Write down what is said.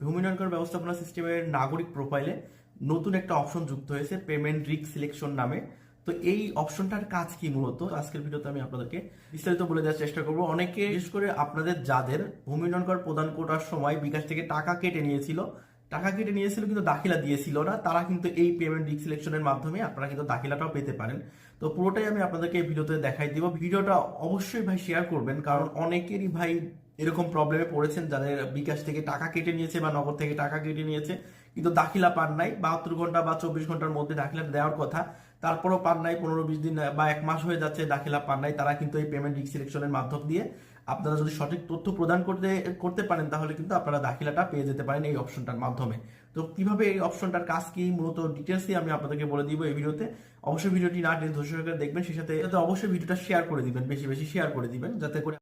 ভূমি ব্যবস্থাপনা সিস্টেমের নাগরিক প্রোফাইলে নতুন একটা অপশন যুক্ত হয়েছে পেমেন্ট রিক সিলেকশন নামে। তো এই অপশনটার কাজ কি মূলত? আজকের ভিডিওতে আমি আপনাদেরকে বিস্তারিত বলে দেওয়ার চেষ্টা করব। অনেকে, বিশেষ করে আপনাদের যাদের ভূমি প্রদান করার সময় বিকাশ থেকে টাকা কেটে নিয়েছিল, টাকা কেটে নিয়েছিল কিন্তু দাখিলা দিয়েছিল না, তারা কিন্তু এই পেমেন্ট রিক সিলেকশনের মাধ্যমে আপনারা কিন্তু দাখিলাটাও পেতে পারেন। তো পুরোটাই আমি আপনাদেরকে এই ভিডিওতে দেখাই দিব। ভিডিওটা অবশ্যই ভাই শেয়ার করবেন, কারণ অনেকেরই ভাই এরকম প্রবলেমে পড়েছেন যাদের বিকাশ থেকে টাকা কেটে নিয়েছে বা নগদ থেকে টাকা কেটে নিয়েছে, কিন্তু দাখিলা পান নাই, বাহাত্তর ঘণ্টা বা চব্বিশ ঘণ্টার মধ্যে দাখিলা দেওয়ার কথা, তারপরও পান নাই পনেরো বিশ দিন বা এক মাস হয়ে যাচ্ছে দাখিলা পান নাই, তারা কিন্তু এই পেমেন্ট রিক সিলেকশনের মাধ্যম দিয়ে আপনারা যদি সঠিক তথ্য প্রদান করতে করতে পারেন, তাহলে কিন্তু আপনারা দাখিলাটা পেয়ে যেতে পারেন এই অপশনটার মাধ্যমে। তো কীভাবে এই অপশনটার কাজ কি, মূলত ডিটেলসই আমি আপনাদেরকে বলে দিব এই ভিডিওতে। অবশ্যই ভিডিওটি না টেনে ধৈর্য সহকারে দেখবেন, সেই সাথে অবশ্যই ভিডিওটা শেয়ার করে দিবেন, বেশি বেশি শেয়ার করে দিবেন, যাতে করে